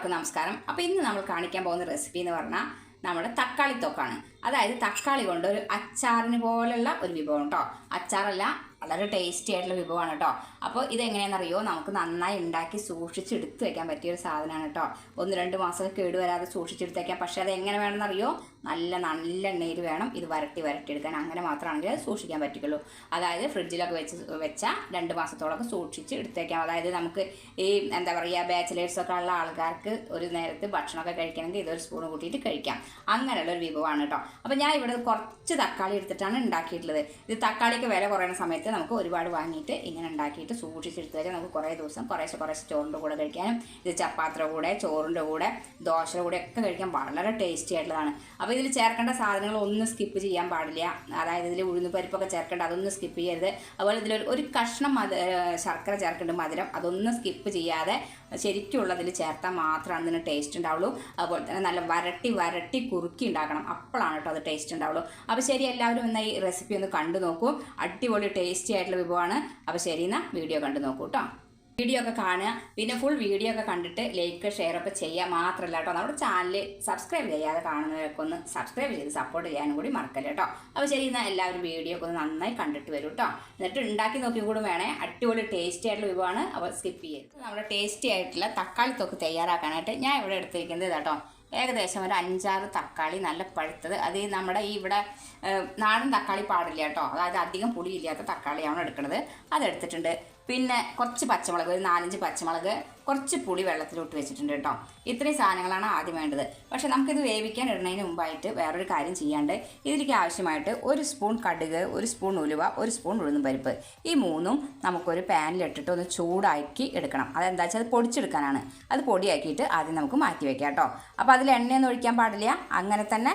എല്ലാവർക്കും നമസ്കാരം. അപ്പോൾ ഇന്ന് നമ്മൾ കാണിക്കാൻ പോകുന്ന റെസിപ്പി എന്ന് പറഞ്ഞാൽ നമ്മുടെ തക്കാളി തൊക്കാണ്. അതായത് തക്കാളി കൊണ്ട് ഒരു അച്ചാറിന് പോലുള്ള ഒരു വിഭവം കേട്ടോ അച്ചാറല്ല വളരെ ടേസ്റ്റി ആയിട്ടുള്ള വിഭവമാണ് കേട്ടോ അപ്പോൾ ഇതെങ്ങനെയാണെന്നറിയോ? നമുക്ക് നന്നായി ഉണ്ടാക്കി സൂക്ഷിച്ചെടുത്ത് വയ്ക്കാൻ പറ്റിയ ഒരു സാധനമാണ് കേട്ടോ ഒന്ന് രണ്ട് മാസം കേടുവരാതെ സൂക്ഷിച്ചെടുത്ത് വയ്ക്കാം പക്ഷേ അത് എങ്ങനെ വേണമെന്നറിയോ? നല്ല നല്ല എണ്ണയിൽ വേണം ഇത് വരട്ടി എടുക്കാൻ അങ്ങനെ മാത്രമാണെങ്കിൽ അത് സൂക്ഷിക്കാൻ പറ്റുള്ളൂ അതായത് ഫ്രിഡ്ജിലൊക്കെ വെച്ച് വെച്ചാൽ രണ്ട് മാസത്തോളമൊക്കെ സൂക്ഷിച്ച് എടുത്തേക്കാം അതായത് നമുക്ക് ഈ എന്താ പറയുക ബാച്ചിലേഴ്സൊക്കെ ഉള്ള ആൾക്കാർക്ക് ഒരു നേരത്ത് ഭക്ഷണമൊക്കെ കഴിക്കണമെങ്കിൽ ഇതൊരു സ്പൂൺ കൂട്ടിയിട്ട് കഴിക്കാം. അങ്ങനെയുള്ള ഒരു വിഭവമാണ് കേട്ടോ അപ്പോൾ ഞാൻ ഇവിടെ കുറച്ച് തക്കാളി എടുത്തിട്ടാണ് ഉണ്ടാക്കിയിട്ടുള്ളത്. ഇത് തക്കാളിക്ക് വില കുറയുന്ന സമയത്ത് നമുക്ക് ഒരുപാട് വാങ്ങിയിട്ട് ഇങ്ങനെ ഉണ്ടാക്കിയിട്ട് സൂക്ഷിച്ചെടുത്ത് വെച്ചാൽ നമുക്ക് കുറേ ദിവസം കുറേശ്ശെ കുറേശ്ശെ ചോറിന്റെ കൂടെ കഴിക്കാനും ഇത് ചപ്പാത്തിയുടെ കൂടെ ചോറിന്റെ കൂടെ ദോശയുടെ കൂടെ ഒക്കെ കഴിക്കാൻ വളരെ ടേസ്റ്റി ആയിട്ടുള്ളതാണ്. അപ്പോൾ ഇതിൽ ചേർക്കേണ്ട സാധനങ്ങൾ ഒന്നും സ്കിപ്പ് ചെയ്യാൻ പാടില്ല. അതായത് ഇതിൽ ഉഴുന്ന് പരിപ്പൊക്കെ ചേർക്കേണ്ട അതൊന്നും സ്കിപ്പ് ചെയ്യരുത്. അതുപോലെ ഇതിൽ ഒരു കഷ്ണം മധു ശർക്കര ചേർക്കേണ്ട മധുരം അതൊന്നും സ്കിപ്പ് ചെയ്യാതെ ശരിക്കുള്ളതിൽ ചേർത്താൽ മാത്രമാണ് ഇതിന് ടേസ്റ്റ് ഉണ്ടാവുള്ളൂ. അതുപോലെ തന്നെ നല്ല വരട്ടി വരട്ടി കുറുക്കി ഉണ്ടാക്കണം. അപ്പോഴാണ് കേട്ടോ അത് ടേസ്റ്റ് ഉണ്ടാവുള്ളൂ. അപ്പോൾ ശരി എല്ലാവരും എന്നാൽ ഈ റെസിപ്പി ഒന്ന് കണ്ടു നോക്കൂ. അടിപൊളി ടേസ്റ്റി ആയിട്ടുള്ള വിഭവമാണ്. അപ്പോൾ ശരി എന്നാൽ വീഡിയോ കണ്ടു നോക്കൂ കേട്ടോ വീഡിയോ ഒക്കെ കാണുക. പിന്നെ ഫുൾ വീഡിയോ ഒക്കെ കണ്ടിട്ട് ലൈക്ക് ഷെയർ ഒക്കെ ചെയ്യുക മാത്രമല്ല കേട്ടോ നമ്മുടെ ചാനൽ സബ്സ്ക്രൈബ് ചെയ്യാതെ കാണുന്നവരൊക്കെ ഒന്ന് സബ്സ്ക്രൈബ് ചെയ്ത് സപ്പോർട്ട് ചെയ്യാനും കൂടി മറക്കല്ല കേട്ടോ അപ്പോൾ ശരി എന്നാൽ എല്ലാവരും വീഡിയോ ഒക്കെ ഒന്ന് നന്നായി കണ്ടിട്ട് വരും കേട്ടോ എന്നിട്ട് ഉണ്ടാക്കി നോക്കി കൂടും വേണേ. അടിപൊളി ടേസ്റ്റി ആയിട്ടുള്ള വിഭവമാണ്. അപ്പോൾ സ്കിപ്പ് ചെയ്യരുത്. നമ്മുടെ ടേസ്റ്റി ആയിട്ടുള്ള തക്കാളി തൊക്ക് തയ്യാറാക്കാനായിട്ട് ഞാൻ ഇവിടെ എടുത്തിരിക്കുന്നത് ഇതാട്ടോ ഏകദേശം ഒരു അഞ്ചാറ് തക്കാളി നല്ല പഴുത്തത്. അത് നമ്മുടെ ഈ ഇവിടെ നാടൻ തക്കാളി പാടില്ല കേട്ടോ. അതായത് അധികം പുളിയില്ലാത്ത തക്കാളിയാണ് എടുക്കുന്നത് അതെടുത്തിട്ടുണ്ട്. പിന്നെ കുറച്ച് പച്ചമുളക് ഒരു നാലഞ്ച് പച്ചമുളക് കുറച്ച് പുളി വെള്ളത്തിലോട്ട് വെച്ചിട്ടുണ്ട് കേട്ടോ. ഇത്രയും സാധനങ്ങളാണ് ആദ്യം വേണ്ടത്. പക്ഷെ നമുക്കിത് വേവിക്കാൻ ഇടുന്നതിന് മുമ്പായിട്ട് വേറൊരു കാര്യം ചെയ്യാണ്ട് ഇതിലേക്ക് ആവശ്യമായിട്ട് ഒരു സ്പൂൺ കടുക് ഒരു സ്പൂൺ ഉലുവ ഒരു സ്പൂൺ ഉഴുന്നും പരിപ്പ്. ഈ മൂന്നും നമുക്കൊരു പാനിലിട്ടിട്ട് ഒന്ന് ചൂടാക്കി എടുക്കണം. അതെന്താ വെച്ചാൽ അത് പൊടിച്ചെടുക്കാനാണ്. അത് പൊടിയാക്കിയിട്ട് ആദ്യം നമുക്ക് മാറ്റി വെക്കാം കേട്ടോ. അപ്പോൾ അതിൽ എണ്ണയൊന്നും ഒഴിക്കാൻ പാടില്ല. അങ്ങനെ തന്നെ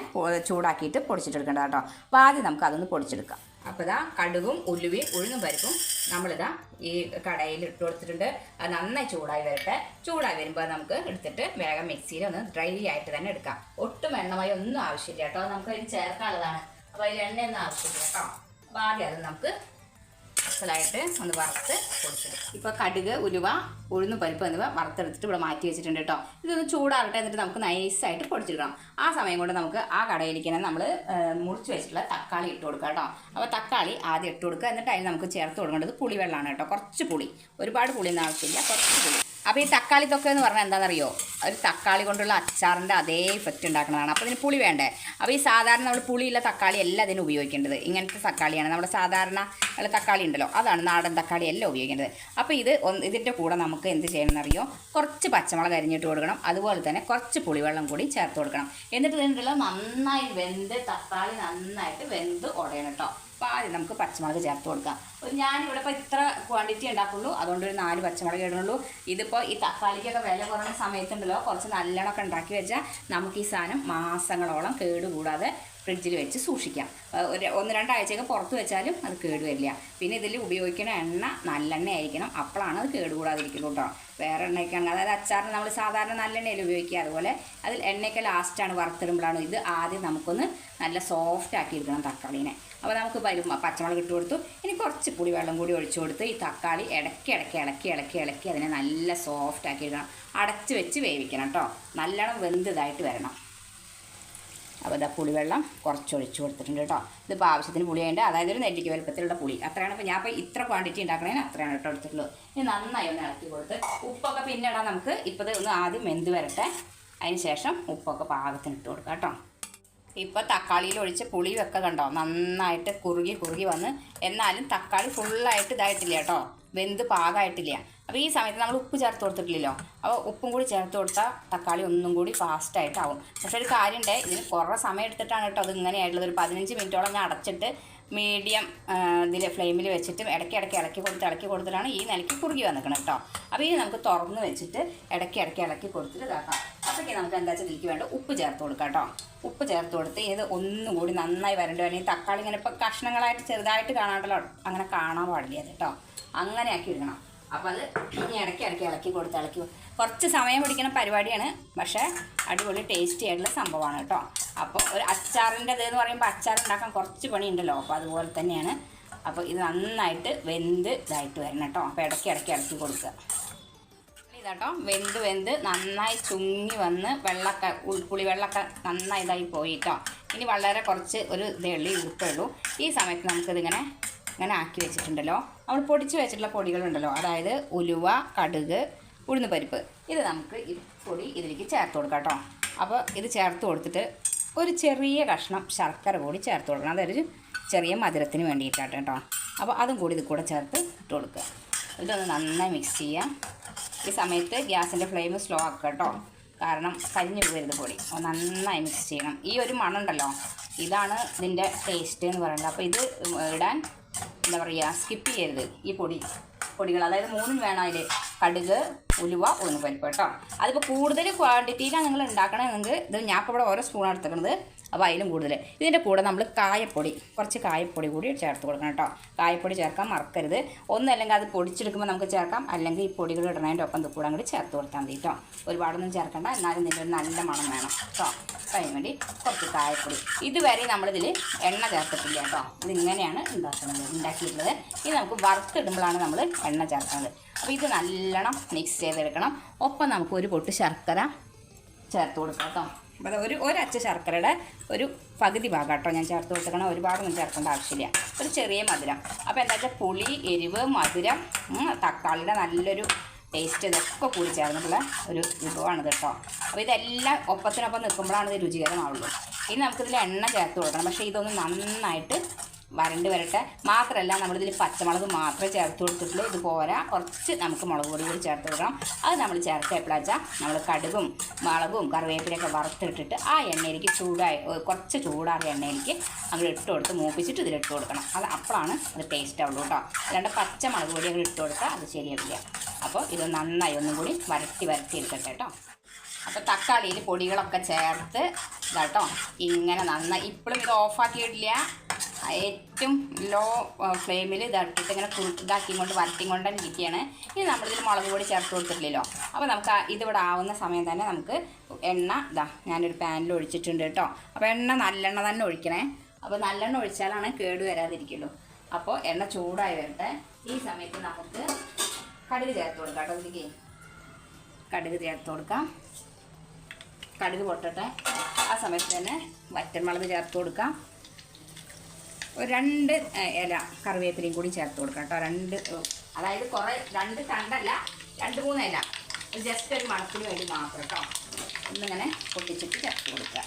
ചൂടാക്കിയിട്ട് പൊടിച്ചിട്ടെടുക്കേണ്ടത് കേട്ടോ അപ്പോൾ ആദ്യം നമുക്ക് അതൊന്ന് പൊടിച്ചെടുക്കാം. അപ്പോൾ ഇതാ കടുകും ഉലുവയും ഉഴുന്നും പരിപ്പും നമ്മളിതാ ഈ കടയിൽ ഇട്ട് കൊടുത്തിട്ടുണ്ട്. അത് നന്നായി ചൂടായി വരട്ടെ. ചൂടായി വരുമ്പോൾ നമുക്ക് എടുത്തിട്ട് വേഗം മിക്സിയിൽ ഒന്ന് ഡ്രൈ ആയിട്ട് തന്നെ എടുക്കാം. ഒട്ടും എണ്ണമായി ഒന്നും ആവശ്യമില്ല കേട്ടോ. നമുക്ക് അതിന് ചേർക്കാനുള്ളതാണ്. അപ്പോൾ അതിൽ എണ്ണയൊന്നും ആവശ്യമില്ല കേട്ടോ. അപ്പോൾ ആദ്യം അത് നമുക്ക് അസലായിട്ട് ഒന്ന് വറുത്ത് പൊടിച്ചെടുക്കാം. ഇപ്പോൾ കടുക് ഉലുവ ഉഴുന്ന് പരിപ്പ് എന്നിവ വറുത്തെടുത്തിട്ട് ഇവിടെ മാറ്റി വെച്ചിട്ടുണ്ട് കേട്ടോ. ഇതൊന്ന് ചൂടാറട്ടെ എന്നിട്ട് നമുക്ക് നൈസായിട്ട് പൊടിച്ചെടുക്കണം. ആ സമയം കൊണ്ട് നമുക്ക് ആ കടയിലേക്ക് നമ്മൾ മുറിച്ച് വെച്ചിട്ടുള്ള തക്കാളി ഇട്ട് കൊടുക്കാം കേട്ടോ. അപ്പോൾ തക്കാളി ആദ്യം ഇട്ട് കൊടുക്കുക. എന്നിട്ട് അതിൽ നമുക്ക് ചേർത്ത് കൊടുക്കേണ്ടത് പുളിവെള്ളമാണ് കേട്ടോ. കുറച്ച് പുളി. ഒരുപാട് പുളിയൊന്നും ആവശ്യമില്ല. കുറച്ച് പുളി. അപ്പോൾ ഈ തക്കാളി തൊക്കെ എന്ന് പറഞ്ഞാൽ എന്താണെന്നറിയോ? ഒരു തക്കാളി കൊണ്ടുള്ള അച്ചാറിന്റെ അതേ ഇഫക്റ്റ് ഉണ്ടാക്കുന്നതാണ് അപ്പോൾ ഇതിന് പുളി വേണ്ടേ? അപ്പോൾ ഈ സാധാരണ നമ്മൾ പുളിയുള്ള തക്കാളി അല്ല അതിന് ഉപയോഗിക്കേണ്ടത്. ഇങ്ങനത്തെ തക്കാളിയാണ്. നമ്മുടെ സാധാരണ ഉള്ള തക്കാളി ഉണ്ടല്ലോ. അതാണ് നാടൻ തക്കാളി അല്ല ഉപയോഗിക്കേണ്ടത്. അപ്പോൾ ഇത് ഇതിന്റെ കൂടെ നമുക്ക് എന്ത് ചെയ്യണമെന്നറിയോ? കുറച്ച് പച്ചമുളക് അരിഞ്ഞിട്ട് കൊടുക്കണം. അതുപോലെ തന്നെ കുറച്ച് പുളിവെള്ളം കൂടി ചേർത്ത് കൊടുക്കണം. എന്നിട്ട് ഇതിന്റെ നന്നായി വെന്ത് തക്കാളി നന്നായിട്ട് വെന്ത് ഉടയണം കേട്ടോ. ആദ്യം നമുക്ക് പച്ചമുളക് ചേർത്ത് കൊടുക്കാം. ഒരു ഞാനിവിടെ ഇപ്പോൾ ഇത്ര ക്വാണ്ടിറ്റി ഉണ്ടാക്കുള്ളൂ. അതുകൊണ്ട് ഒരു നാല് പച്ചമുളക് ഇടുന്നുള്ളൂ. ഇതിപ്പോൾ ഈ തക്കാളിക്കൊക്കെ വില കുറഞ്ഞ സമയത്തുണ്ടല്ലോ. കുറച്ച് നല്ലോണമൊക്കെ ഉണ്ടാക്കി വെച്ചാൽ നമുക്ക് ഈ സാധനം മാസങ്ങളോളം കേടുകൂടാതെ ഫ്രിഡ്ജിൽ വെച്ച് സൂക്ഷിക്കാം. ഒരു ഒന്ന് രണ്ടാഴ്ചയൊക്കെ പുറത്ത് വെച്ചാലും അത് കേടുവരില്ല പിന്നെ ഇതിൽ ഉപയോഗിക്കുന്ന എണ്ണ നല്ലെണ്ണ ആയിരിക്കണം അപ്പോഴാണ് അത് കേടുകൂടാതിരിക്കുന്നത് കേട്ടോ വേറെ എണ്ണയൊക്കെയാണ് അതായത് അച്ചാറിന് നമ്മൾ സാധാരണ നല്ലെണ്ണയിൽ ഉപയോഗിക്കുക. അതുപോലെ അതിൽ എണ്ണയൊക്കെ ലാസ്റ്റാണ് വറുത്തിടുമ്പോഴാണ് ഇത് ആദ്യം നമുക്കൊന്ന് നല്ല സോഫ്റ്റ് ആക്കി എടുക്കണം തക്കാളീനെ. അപ്പോൾ നമുക്ക് വരും പച്ചമുളക് ഇട്ട് കൊടുത്തു. ഇനി കുറച്ച് പുളി വെള്ളം കൂടി ഒഴിച്ചു കൊടുത്ത് ഈ തക്കാളി ഇടയ്ക്ക് ഇടയ്ക്ക് ഇളക്കി ഇളക്കി ഇളക്കി അതിനെ നല്ല സോഫ്റ്റ് ആക്കി ഇടണം. അടച്ച് വെച്ച് വേവിക്കണം കേട്ടോ നല്ലോണം വെന്തതായിട്ട് വരണം. അപ്പോൾ ഇതാ പുളിവെള്ളം കുറച്ച് ഒഴിച്ചു കൊടുത്തിട്ടുണ്ട് കേട്ടോ ഇതിപ്പോൾ ആവശ്യത്തിന് പുളി ആയിട്ട് അതായത് ഒരു നെല്ലിക്ക വലുപ്പത്തിലുള്ള പുളി. അത്രയാണ്. ഇപ്പോൾ ഞാൻ ഇപ്പോൾ ഇത്ര ക്വാണ്ടിറ്റി ഉണ്ടാക്കണേന് അത്രയാണ് കേട്ടോ എടുത്തിട്ടുള്ളൂ ഇനി നന്നായി ഒന്ന് ഇളക്കി കൊടുത്ത് ഉപ്പൊക്കെ പിന്നെ ഇടാം നമുക്ക്. ഇപ്പോൾ ഒന്ന് ആദ്യം വെന്ത് വരട്ടെ. അതിന് ശേഷം ഉപ്പൊക്കെ പാകത്തിന് ഇട്ട് കൊടുക്കാം കേട്ടോ ഇപ്പോൾ തക്കാളിയിൽ ഒഴിച്ച് പുളി പുളിയൊക്കെ കണ്ടോ? നന്നായിട്ട് കുറുകി കുറുകി വന്ന് എന്നാലും തക്കാളി ഫുള്ളായിട്ട് ഇതായിട്ടില്ല കേട്ടോ. വെന്ത് പാകമായിട്ടില്ല അപ്പോൾ ഈ സമയത്ത് നമ്മൾ ഉപ്പ് ചേർത്ത് കൊടുത്തിട്ടില്ലല്ലോ. അപ്പോൾ ഉപ്പും കൂടി ചേർത്ത് കൊടുത്താൽ തക്കാളി ഒന്നും കൂടി ഫാസ്റ്റായിട്ടാവും പക്ഷേ ഒരു കാര്യമുണ്ട് ഇതിന് കുറേ സമയം എടുത്തിട്ടാണ് കേട്ടോ. അത് ഇങ്ങനെയായിട്ടുള്ളത്. ഒരു പതിനഞ്ച് മിനിറ്റോളം ഞാൻ അടച്ചിട്ട് മീഡിയം ഇതിൽ ഫ്ലെയിമിൽ വെച്ചിട്ട് ഇടയ്ക്ക് ഇടയ്ക്ക് ഇളക്കി കൊടുത്ത് ഇളക്കി കൊടുത്തിട്ടാണ് ഈ നിലയ്ക്ക് കുറുകി വന്നിക്കണം കേട്ടോ. അപ്പോൾ ഇനി നമുക്ക് തുറന്ന് വെച്ചിട്ട് ഇടയ്ക്ക് ഇടയ്ക്ക് ഇളക്കി കൊടുത്തിട്ട് ഇതാക്കാം. അപ്പോഴേക്ക് നമുക്ക് എന്താ വെച്ചാൽ ഇതിലേക്ക് വേണ്ട ഉപ്പ് ചേർത്ത് കൊടുക്കാം കേട്ടോ. ഉപ്പ് ചേർത്ത് കൊടുത്ത് ഇത് ഒന്നും കൂടി നന്നായി വരേണ്ടി? വേണമെങ്കിൽ തക്കാളി ഇങ്ങനെ ഇപ്പോൾ കഷ്ണങ്ങളായിട്ട് ചെറുതായിട്ട് കാണാണ്ടല്ലോ അങ്ങനെ കാണാൻ പാടില്ല കേട്ടോ. അങ്ങനെ ആക്കി വിടണം അപ്പോൾ അത് ഇനി ഇടയ്ക്ക് ഇടയ്ക്ക് ഇളക്കി കൊടുത്ത് ഇളക്കി കുറച്ച് സമയം പിടിക്കുന്ന പരിപാടിയാണ്. പക്ഷേ അടിപൊളി ടേസ്റ്റി ആയിട്ടുള്ള സംഭവമാണ് കേട്ടോ. അപ്പോൾ ഒരു അച്ചാറിന്റെ ഇതെന്ന് പറയുമ്പോൾ അച്ചാർ ഉണ്ടാക്കാൻ കുറച്ച് പണിയുണ്ടല്ലോ. അപ്പോൾ അതുപോലെ തന്നെയാണ്. അപ്പോൾ ഇത് നന്നായിട്ട് വെന്ത് ഇതായിട്ട് വരണം കേട്ടോ. അപ്പോൾ ഇടയ്ക്ക് ഇടയ്ക്ക് ഇടയ്ക്ക് കൊടുക്കുക. ഇതാട്ടോ. വെന്ത് വെന്ത് നന്നായി ചുങ്ങി വന്ന് വെള്ളമൊക്കെ പുളി വെള്ളമൊക്കെ നന്നായി ഇതായി പോയിട്ടോ ഇനി വളരെ കുറച്ച് ഒരു ഇതേള്ളി ഉൾപ്പെടുള്ളൂ ഈ സമയത്ത് നമുക്കിതിങ്ങനെ ഇങ്ങനെ ആക്കി വെച്ചിട്ടുണ്ടല്ലോ. നമ്മൾ പൊടിച്ച് വെച്ചിട്ടുള്ള പൊടികളുണ്ടല്ലോ. അതായത് ഉലുവ കടുക് ഉഴുന്ന് പരിപ്പ് ഇത് നമുക്ക് ഈ പൊടി ഇതിലേക്ക് ചേർത്ത് കൊടുക്കാം കേട്ടോ. അപ്പോൾ ഇത് ചേർത്ത് കൊടുത്തിട്ട് ഒരു ചെറിയ കഷ്ണം ശർക്കര കൂടി ചേർത്ത് കൊടുക്കണം. അതൊരു ചെറിയ മധുരത്തിന് വേണ്ടിയിട്ടാണ് കേട്ടോ. അപ്പോൾ അതും കൂടി ഇത് കൂടെ ചേർത്ത് ഇട്ട് കൊടുക്കുക. ഇതൊന്ന് നന്നായി മിക്സ് ചെയ്യാം ഈ സമയത്ത് ഗ്യാസിന്റെ ഫ്ലെയിം സ്ലോ ആക്കുക കേട്ടോ. കാരണം കരിഞ്ഞു പോകരുത് പൊടി. നന്നായി മിക്സ് ചെയ്യണം. ഈ ഒരു മണം ഉണ്ടല്ലോ ഇതാണ് ഇതിന്റെ ടേസ്റ്റ് എന്ന് പറയുന്നത്. അപ്പോൾ ഇത് ഇടാൻ എന്താ പറയുക സ്കിപ്പ് ചെയ്യരുത് ഈ പൊടി പൊടികൾ. അതായത് മൂന്നും വേണം അതിൽ കടുക് ഉലുവ ഒന്ന് പരിപ്പ് കേട്ടോ അതിപ്പോൾ കൂടുതൽ ക്വാണ്ടിറ്റിയിലാണ് നിങ്ങൾ ഉണ്ടാക്കണമെങ്കിൽ ഇത് ഞാൻ ഇപ്പോൾ ഇവിടെ ഓരോ സ്പൂൺ എടുത്തേക്കുന്നത് അപ്പോൾ അതിലും കൂടുതൽ. ഇതിന്റെ കൂടെ നമ്മൾ കായപ്പൊടി കുറച്ച് കായപ്പൊടി കൂടി ചേർത്ത് കൊടുക്കണം കേട്ടോ. കായപ്പൊടി ചേർക്കാൻ മറക്കരുത്. ഒന്നല്ലെങ്കിൽ അത് പൊടിച്ചെടുക്കുമ്പോൾ നമുക്ക് ചേർക്കാം. അല്ലെങ്കിൽ ഈ പൊടികൾ ഇടണതിന്റെ ഒപ്പം കൂടെ അങ്ങോട്ട് ചേർത്ത് കൊടുത്താൽ മതി കേട്ടോ. ഒരുപാടൊന്നും ചേർക്കണ്ട. എന്നാലും ഇതിന്റെ ഒരു നല്ല മണം വേണം കേട്ടോ. അപ്പോൾ അതിന് വേണ്ടി കുറച്ച് കായപ്പൊടി. ഇതുവരെ നമ്മളിതിൽ എണ്ണ ചേർത്തിട്ടില്ല കേട്ടോ. ഇതിങ്ങനെയാണ് ഉണ്ടാക്കുന്നത് ഉണ്ടാക്കിയിട്ടുള്ളത്. ഇത് നമുക്ക് വറുത്തിടുമ്പോഴാണ് നമ്മൾ എണ്ണ ചേർക്കുന്നത്. അപ്പോൾ ഇത് നല്ലോണം മിക്സ് ചെയ്തെടുക്കണം. ഒപ്പം നമുക്ക് ഒരു പൊട്ട് ശർക്കര ചേർത്ത് കൊടുക്കാം കേട്ടോ. അപ്പോൾ ഒരു ഒരച്ച ശർക്കരയുടെ ഒരു പകുതി ഭാഗം കേട്ടോ ഞാൻ ചേർത്ത് കൊടുത്തേക്കണം ഒരുപാടൊന്നും ചേർക്കേണ്ട ആവശ്യമില്ല. ഒരു ചെറിയ മധുരം. അപ്പോൾ എന്താ വെച്ചാൽ പുളി എരിവ് മധുരം തക്കാളിയുടെ നല്ലൊരു ടേസ്റ്റ് ഇതൊക്കെ കൂടി ചേർന്നിട്ടുള്ള ഒരു വിഭവമാണ് കേട്ടോ. അപ്പോൾ ഇതെല്ലാം ഒപ്പത്തിനൊപ്പം നിൽക്കുമ്പോഴാണ് ഇത് രുചികരമാവുള്ളൂ. ഇനി നമുക്കിതിൽ എണ്ണ ചേർത്ത് കൊടുക്കണം. പക്ഷേ ഇതൊന്ന് നന്നായിട്ട് വരണ്ട് വരട്ടെ. മാത്രമല്ല നമ്മളിതിൽ പച്ചമുളക് മാത്രമേ ചേർത്ത് കൊടുത്തിട്ടുള്ളൂ ഇത് പോരാ കുറച്ച് നമുക്ക് മുളക് പൊടി കൂടി ചേർത്ത് കൊടുക്കണം. അത് നമ്മൾ ചേർത്ത് എപ്പോഴാച്ചാൽ നമ്മൾ കടുകും മുളകും കറിവേപ്പിലൊക്കെ വറുത്തിട്ടിട്ട് ആ എണ്ണയിലേക്ക് ചൂടായി കുറച്ച് ചൂടാറിയ എണ്ണയിലേക്ക് നമ്മൾ ഇട്ട് കൊടുത്ത് മൂപ്പിച്ചിട്ട് ഇതിലിട്ട് കൊടുക്കണം. അത് അപ്പോഴാണ് അത് ടേസ്റ്റ് ആവുള്ളൂ കേട്ടോ. അല്ലാണ്ട് പച്ചമുളക് പൊടി അങ്ങനെ ഇട്ട് കൊടുത്താൽ അത് ശരിയാവില്ല. അപ്പോൾ ഇത് നന്നായി ഒന്നും കൂടി വരട്ടി വരട്ടി എടുക്കട്ടെ കേട്ടോ. അപ്പോൾ തക്കാളിയിൽ പൊടികളൊക്കെ ചേർത്ത് ഇതാട്ടോ ഇങ്ങനെ നന്നായി. ഇപ്പോഴും ഇത് ഓഫാക്കിയിട്ടില്ല ഏറ്റവും ലോ ഫ്ലെയിമിൽ ഇതാക്കിയിട്ട് ഇങ്ങനെ കുറുക്ക് ഇതാക്കിക്കൊണ്ട് വരട്ടിക്കൊണ്ട് തന്നെ ഇരിക്കുകയാണ്. ഇനി നമ്മളിതിൽ മുളക് പൊടി ചേർത്ത് കൊടുത്തിട്ടില്ലല്ലോ. അപ്പോൾ നമുക്ക് ഇതിവിടെ ആവുന്ന സമയം തന്നെ നമുക്ക് എണ്ണ ഇതാ ഞാനൊരു പാനിൽ ഒഴിച്ചിട്ടുണ്ട് കേട്ടോ. അപ്പോൾ എണ്ണ നല്ലെണ്ണ തന്നെ ഒഴിക്കണേ. അപ്പോൾ നല്ലെണ്ണ ഒഴിച്ചാലാണ് കേട് വരാതിരിക്കുള്ളൂ. അപ്പോൾ എണ്ണ ചൂടായി വരട്ടെ. ഈ സമയത്ത് നമുക്ക് കടുക് ചേർത്ത് കൊടുക്കാം കേട്ടോ ഇതിലേക്ക് കടുക് ചേർത്ത് കൊടുക്കാം. കടുക് പൊട്ടട്ടെ. ആ സമയത്ത് തന്നെ വറ്റൽമുളക് ചേർത്ത് കൊടുക്കാം. ഒരു രണ്ട് ഇല കറിവേപ്പിലയും കൂടി ചേർത്ത് കൊടുക്കാം കേട്ടോ. രണ്ട് അതായത് കുറേ രണ്ട് തണ്ടല്ല രണ്ട് മൂന്ന് ഇല. ജസ്റ്റ് ഒരു മണത്തിന് വേണ്ടി മാത്രം കേട്ടോ. ഒന്നിങ്ങനെ പൊട്ടിച്ചിട്ട് ചേർത്ത് കൊടുക്കുക.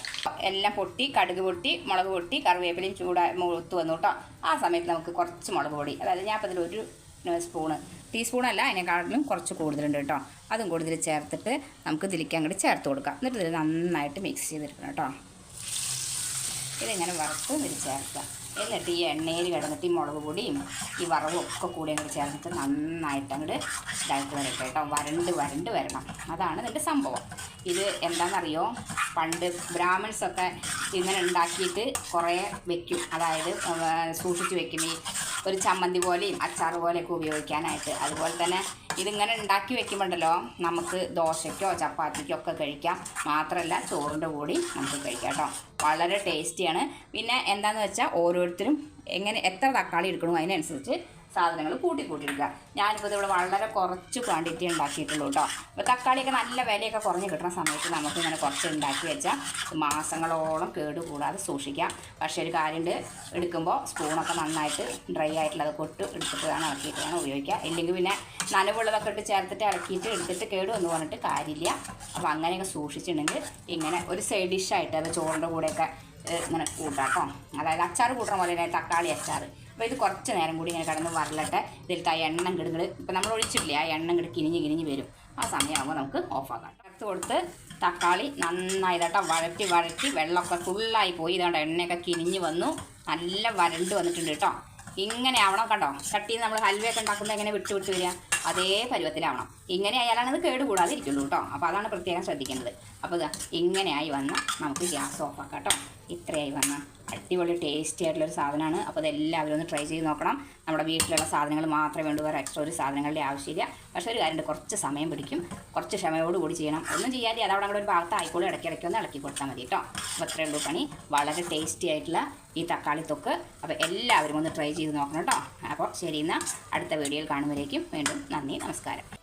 എല്ലാം പൊട്ടി കടുക് പൊട്ടി മുളക് പൊട്ടി കറിവേപ്പിലയും ചൂടാ മൂത്ത് വന്നു കേട്ടോ. ആ സമയത്ത് നമുക്ക് കുറച്ച് മുളക് പൊടി. അതായത് ഞാൻ ഇതിലൊരു ഏഹ്, സ്പൂണ് ടീസ്പൂണല്ല അതിനെക്കാട്ടിലും കുറച്ച് കൂടുതലുണ്ട് കേട്ടോ. അതും കൂടുതൽ ചേർത്തിട്ട് നമുക്ക് ഇതിലേക്ക് അങ്ങോട്ട് ചേർത്ത് കൊടുക്കാം. എന്നിട്ട് ഇതിൽ നന്നായിട്ട് മിക്സ് ചെയ്തെടുക്കണം കേട്ടോ. ഇതിങ്ങനെ വറുത്ത് ഇതിൽ ചേർക്കുക എന്നിട്ട് ഈ എണ്ണയിൽ കിടന്നിട്ട് ഈ മുളക് പൊടിയും ഈ വറവും ഒക്കെ കൂടി അങ്ങോട്ട് ചേർന്നിട്ട് നന്നായിട്ട് അങ്ങോട്ട് ഇതായിട്ട് വരട്ടെ കേട്ടോ വരണ്ട് വരണ്ട് വരണം. അതാണ് ഇതിന്റെ സംഭവം. ഇത് എന്താണെന്നറിയോ? പണ്ട് ബ്രാഹ്മിൺസൊക്കെ ഇങ്ങനെ ഉണ്ടാക്കിയിട്ട് കുറേ വെക്കും. അതായത് സൂക്ഷിച്ച് വെക്കും ഈ ഒരു ചമ്മന്തി പോലെയും അച്ചാർ പോലെയൊക്കെ ഉപയോഗിക്കാനായിട്ട്. അതുപോലെ തന്നെ ഇതിങ്ങനെ ഉണ്ടാക്കി വെക്കുമ്പോണ്ടല്ലോ നമുക്ക് ദോശയ്ക്കോ ചപ്പാത്തിക്കോ ഒക്കെ കഴിക്കാം. മാത്രമല്ല ചോറിന്റെ കൂടി നമുക്ക് കഴിക്കാം കേട്ടോ. വളരെ ടേസ്റ്റിയാണ്. പിന്നെ എന്താണെന്ന് വെച്ചാൽ ഓരോരുത്തരും എങ്ങനെ എത്ര തക്കാളി എടുക്കണോ അതിനനുസരിച്ച് സാധനങ്ങൾ കൂട്ടി കൂട്ടിയിടുക ഞാനിപ്പോൾ ഇതിവിടെ വളരെ കുറച്ച് ക്വാണ്ടിറ്റി ഉണ്ടാക്കിയിട്ടുള്ളൂ കേട്ടോ അപ്പോൾ തക്കാളിയൊക്കെ നല്ല വിലയൊക്കെ കുറഞ്ഞ് കിട്ടുന്ന സമയത്ത് നമുക്ക് ഇങ്ങനെ കുറച്ച് ഉണ്ടാക്കി വെച്ചാൽ മാസങ്ങളോളം കേട് കൂടാതെ സൂക്ഷിക്കാം. പക്ഷേ ഒരു കാര്യമുണ്ട് എടുക്കുമ്പോൾ സ്പൂണൊക്കെ നന്നായിട്ട് ഡ്രൈ ആയിട്ടുള്ളത് കൊട്ട് എടുത്തിട്ട് വേണം ഇളക്കിയിട്ട് വേണം ഉപയോഗിക്കുക ഇല്ലെങ്കിൽ പിന്നെ നനവുള്ളതൊക്കെ ഇട്ട് ചേർത്തിട്ട് ഇളക്കിയിട്ട് എടുത്തിട്ട് കേട് വന്ന് പറഞ്ഞിട്ട് കാര്യമില്ല. അപ്പോൾ അങ്ങനെയൊക്കെ സൂക്ഷിച്ചിട്ടുണ്ടെങ്കിൽ ഇങ്ങനെ ഒരു സൈഡ് ഡിഷായിട്ട് അത് ചോറിന്റെ കൂടെയൊക്കെ ഇങ്ങനെ കൂട്ടാം കേട്ടോ അതായത് അച്ചാർ കൂട്ടണ പോലെ തക്കാളി അച്ചാർ അപ്പോൾ ഇത് കുറച്ച് നേരം കൂടി ഇങ്ങനെ കിടന്ന് വരലട്ടെ. ഇതിലത്തെ ആ എണ്ണം കിടുങ്ങൾ ഇപ്പം നമ്മൾ ഒഴിച്ചിട്ടില്ല ആ എണ്ണം കിട കിനിഞ്ഞ് കിനിഞ്ഞ് വരും. ആ സമയമാകുമ്പോൾ നമുക്ക് ഓഫാക്കാം അടുത്ത് കൊടുത്ത് തക്കാളി നന്നായി ഇതാട്ടോ വഴറ്റി വഴറ്റി വെള്ളമൊക്കെ ഫുള്ളായി പോയി. ഇതാണ്ട് എണ്ണയൊക്കെ കിനിഞ്ഞ് വന്നു. നല്ല വരണ്ട് വന്നിട്ടുണ്ട് കേട്ടോ. ഇങ്ങനെ ആവണം കണ്ടോ? ചട്ടിയിൽ നമ്മൾ ഹൽവയൊക്കെ ഉണ്ടാക്കുമ്പോൾ എങ്ങനെ വിട്ട് വിട്ട് വരിക? അതേ പരുവത്തിലാവണം. ഇങ്ങനെ ആയാലാണ് ഇത് കേട് കൂടാതെ ഇരിക്കുള്ളൂ കേട്ടോ അപ്പോൾ അതാണ് പ്രത്യേകം ശ്രദ്ധിക്കേണ്ടത്. അപ്പോൾ ഇതാ ഇങ്ങനെയായി വന്ന് നമുക്ക് ഗ്യാസ് ഓഫാക്കാം കേട്ടോ ഇത്രയായി വന്ന്. അടിപൊളി ടേസ്റ്റി ആയിട്ടുള്ളൊരു സാധനമാണ് അപ്പോൾ അതെല്ലാവരും ഒന്ന് ട്രൈ ചെയ്ത് നോക്കണം. നമ്മുടെ വീട്ടിലുള്ള സാധനങ്ങൾ മാത്രമേ വേണ്ടൂ. വേറെ എക്സ്ട്രാ ഒരു സാധനങ്ങളുടെ ആവശ്യമില്ല. പക്ഷേ ഒരു കാര്യമുണ്ട്. കുറച്ച് സമയം പിടിക്കും. കുറച്ച് ക്ഷമയോട് കൂടി ചെയ്യണം. ഒന്നും ചെയ്യാതെ അതവിടെ അവിടെ ഒരു ഭാഗത്ത് ആയിക്കോളും. ഇടയ്ക്ക് ഇടയ്ക്ക് ഒന്ന് ഇളക്കി കൊടുത്താൽ മതി കേട്ടോ അപ്പോൾ അത്രയേ ഉള്ളൂ പണി. വളരെ ടേസ്റ്റി ആയിട്ടുള്ള ഈ തക്കാളി തൊക്ക് അപ്പോൾ എല്ലാവരും ഒന്ന് ട്രൈ ചെയ്ത് നോക്കണം കേട്ടോ അപ്പോൾ ശരി എന്നാൽ അടുത്ത വീഡിയോയിൽ കാണുമ്പോഴേക്കും വീണ്ടും നന്ദി നമസ്കാരം.